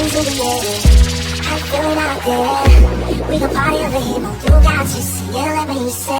into the air. I'm feeling out there. We can party over here, no, you got you see it, let me say.